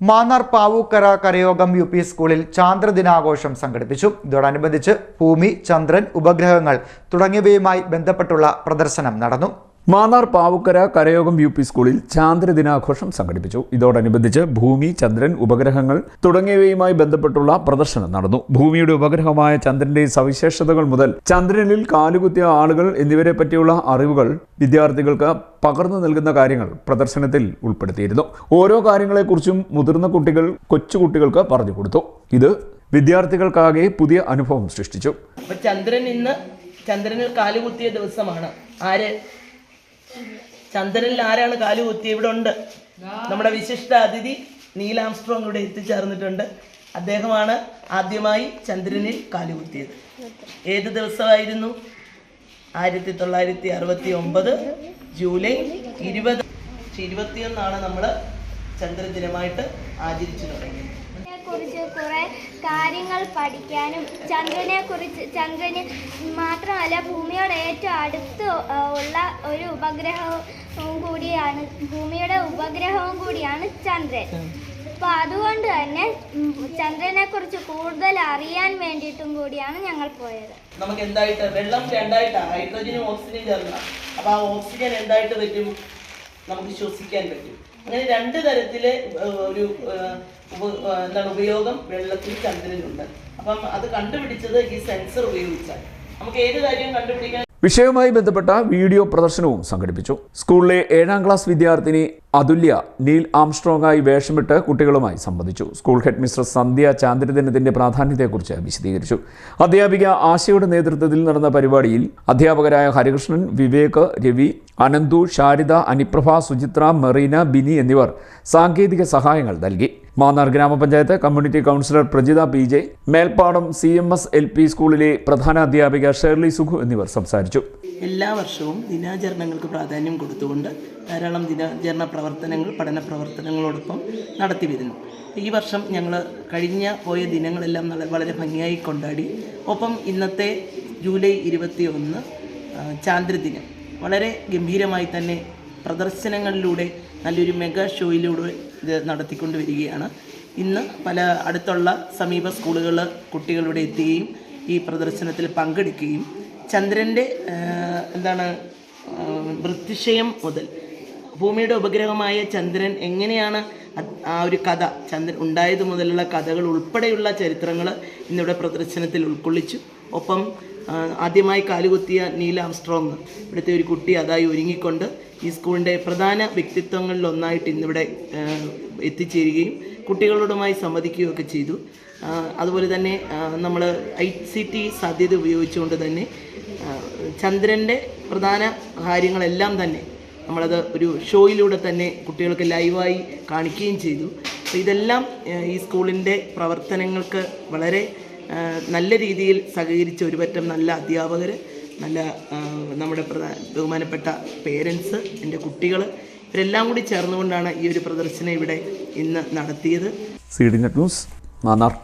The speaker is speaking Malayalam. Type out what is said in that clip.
മാന്നാർ പാവൂക്കര കരയോഗം യു പി സ്കൂളിൽ ചാന്ദ്രദിനാഘോഷം സംഘടിപ്പിച്ചു. ഇതോടനുബന്ധിച്ച് ഭൂമി ചന്ദ്രൻ ഉപഗ്രഹങ്ങൾ തുടങ്ങിയവയുമായി ബന്ധപ്പെട്ടുള്ള പ്രദർശനം നടന്നു. മാന്നാർ പാവക്കര കരയോഗം യു പി സ്കൂളിൽ ചാന്ദ്ര ദിനാഘോഷം സംഘടിപ്പിച്ചു. ഇതോടനുബന്ധിച്ച് ഭൂമി ചന്ദ്രൻ ഉപഗ്രഹങ്ങൾ തുടങ്ങിയവയുമായി ബന്ധപ്പെട്ടുള്ള പ്രദർശനം നടന്നു. ഭൂമിയുടെ ഉപഗ്രഹമായ ചന്ദ്രന്റെ സവിശേഷതകൾ മുതൽ ചന്ദ്രനിൽ കാലുകുത്തിയ ആളുകൾ എന്നിവരെ പറ്റിയുള്ള അറിവുകൾ വിദ്യാർത്ഥികൾക്ക് പകർന്നു നൽകുന്ന കാര്യങ്ങൾ പ്രദർശനത്തിൽ ഉൾപ്പെടുത്തിയിരുന്നു. ഓരോ കാര്യങ്ങളെക്കുറിച്ചും മുതിർന്ന കുട്ടികൾ കൊച്ചുകുട്ടികൾക്ക് പറഞ്ഞു കൊടുത്തു. ഇത് വിദ്യാർത്ഥികൾക്കാകെ പുതിയ അനുഭവം സൃഷ്ടിച്ചു. ചന്ദ്രൻ ഇന്ന് ചന്ദ്രനിൽ കാലുകുത്തിയ ദിവസമാണ്. ആര്? ചന്ദ്രനിൽ ആരാണ് കാലു കാലുകുത്തിയ ഇവിടെ ഉണ്ട്. നമ്മുടെ വിശിഷ്ട അതിഥി നീലാംസ്ട്രോങ് ഇവിടെ എത്തിച്ചേർന്നിട്ടുണ്ട്. അദ്ദേഹമാണ് ആദ്യമായി ചന്ദ്രനിൽ കാലുകുത്തിയത് ഏത് ദിവസമായിരുന്നു? ആയിരത്തി തൊള്ളായിരത്തി അറുപത്തി ഒമ്പത് ജൂലൈ ഇരുപത്. ഇരുപത്തിയൊന്നാണ് നമ്മൾ ചന്ദ്രദിനമായിട്ട് ആചരിച്ചു തുടങ്ങിയത്. കുറിച്ച് കുറെ കാര്യങ്ങൾ പഠിക്കാനും ചന്ദ്രനെ കുറിച്ച് ചന്ദ്രന് മാത്രമല്ല ഭൂമിയോട് ഏറ്റവും അടുത്ത് ഉള്ള ഒരു ഉപഗ്രഹവും കൂടിയാണ് ഭൂമിയുടെ ഉപഗ്രഹവും കൂടിയാണ് ചന്ദ്രൻ. അപ്പോൾ അതുകൊണ്ട് തന്നെ ചന്ദ്രനെക്കുറിച്ച് ചന്ദ്രനെ കുറിച്ച് കൂടുതൽ അറിയാൻ വേണ്ടിയിട്ടും കൂടിയാണ് ഞങ്ങൾ പോയത്. നമുക്ക് എന്തായിട്ട് വെള്ളം രണ്ടായിട്ടാണ് ഹൈഡ്രജനും ഓക്സിജനും ചേർന്ന അപ്പൊ ആ ഓക്സിജൻ എന്തായിട്ട് പറ്റും? നമുക്ക് ശ്വസിക്കാൻ പറ്റും. അങ്ങനെ രണ്ട് തരത്തിലെ ഒരു എന്താണ് ഉപയോഗം വെള്ളത്തിൽ ചന്ദ്രനുണ്ട്. അപ്പം അത് കണ്ടുപിടിച്ചത് ഈ സെൻസർ ഉപയോഗിച്ചാൽ നമുക്ക് കണ്ടുപിടിക്കാൻ വിഷയവുമായി ബന്ധപ്പെട്ട വീഡിയോ പ്രദർശനവും സംഘടിപ്പിച്ചു. സ്കൂളിലെ ഏഴാം ക്ലാസ് വിദ്യാർത്ഥിനി അതുല്യ നീൽ ആംസ്ട്രോങ്ങായി വേഷമിട്ട് കുട്ടികളുമായി സംബന്ധിച്ചു സ്കൂൾ ഹെഡ് മിസ്ട്രസ് സന്ധ്യ ചാന്ദ്രദിനത്തിന്റെ പ്രാധാന്യത്തെക്കുറിച്ച് വിശദീകരിച്ചു. അധ്യാപിക ആശയുടെ നേതൃത്വത്തിൽ നടന്ന പരിപാടിയിൽ അധ്യാപകരായ ഹരികൃഷ്ണൻ വിവേക് രവി അനന്തു ശാരിദ അനിപ്രഭ സുചിത്ര മെറീന ബിനി എന്നിവർ സാങ്കേതിക സഹായങ്ങൾ നൽകി. മാന്നാർ ഗ്രാമപഞ്ചായത്ത് community counsellor Prajitha P J Melpadam C M S L P സ്കൂളിലെ പ്രധാന അധ്യാപിക ഷേർലി സുഖു എന്നിവർ സംസാരിച്ചു. എല്ലാ വർഷവും ദിനാചരണങ്ങൾക്ക് പ്രാധാന്യം കൊടുത്തുകൊണ്ട് ധാരാളം ദിനാചരണ പ്രവർത്തനങ്ങൾ പഠന പ്രവർത്തനങ്ങളോടൊപ്പം നടത്തി വരുന്നു. ഈ വർഷം ഞങ്ങൾ കഴിഞ്ഞ പോയ ദിനങ്ങളെല്ലാം വളരെ ഭംഗിയായി കൊണ്ടാടി. ഒപ്പം ഇന്നത്തെ ജൂലൈ ഇരുപത്തി ഒന്ന് ചാന്ദ്രദിനം. വളരെ ഗംഭീരമായി തന്നെ പ്രദർശനങ്ങളിലൂടെ നല്ലൊരു മെഗാ ഷോയിലൂടെ ഇത് നടത്തിക്കൊണ്ട് വരികയാണ്. ഇന്ന് പല അടുത്തുള്ള സമീപ സ്കൂളുകൾ കുട്ടികളുടെ എത്തുകയും ഈ പ്രദർശനത്തിൽ പങ്കെടുക്കുകയും ചന്ദ്രന്റെ എന്താണ് വൃത്തിശയം മുതൽ ഭൂമിയുടെ ഉപഗ്രഹമായ ചന്ദ്രൻ എങ്ങനെയാണ് ആ ഒരു കഥ ചന്ദ്രൻ ഉണ്ടായത് മുതലുള്ള കഥകൾ ഉൾപ്പെടെയുള്ള ചരിത്രങ്ങൾ ഇന്നിവിടെ പ്രദർശനത്തിൽ ഉൾക്കൊള്ളിച്ചു. ഒപ്പം ആദ്യമായി കാലുകുത്തിയ നീല ആംസ്ട്രോങ് ഇവിടുത്തെ ഒരു കുട്ടി അതായി ഒരുങ്ങിക്കൊണ്ട് ഈ സ്കൂളിന്റെ പ്രധാന വ്യക്തിത്വങ്ങളിൽ ഒന്നായിട്ട് ഇന്നിവിടെ എത്തിച്ചേരുകയും കുട്ടികളോടുമായി സംവദിക്കുകയും ഒക്കെ ചെയ്തു അതുപോലെ തന്നെ നമ്മൾ ഐ സി ടി സാധ്യത ഉപയോഗിച്ചുകൊണ്ട് തന്നെ ചന്ദ്രന്റെ പ്രധാന കാര്യങ്ങളെല്ലാം തന്നെ നമ്മളത് ഒരു ഷോയിലൂടെ തന്നെ കുട്ടികൾക്ക് ലൈവായി കാണിക്കുകയും ചെയ്തു. അപ്പോൾ ഇതെല്ലാം ഈ സ്കൂളിന്റെ പ്രവർത്തനങ്ങൾക്ക് വളരെ നല്ല രീതിയിൽ സഹകരിച്ച ഒരു പറ്റം നല്ല അധ്യാപകർ നല്ല നമ്മുടെ ബഹുമാനപ്പെട്ട പേരൻസ് എന്റെ കുട്ടികൾ ഇവരെല്ലാം കൂടി ചേർന്നുകൊണ്ടാണ് ഈ ഒരു പ്രദർശനം ഇവിടെ ഇന്ന് നടത്തിയത്. C D net news Mannar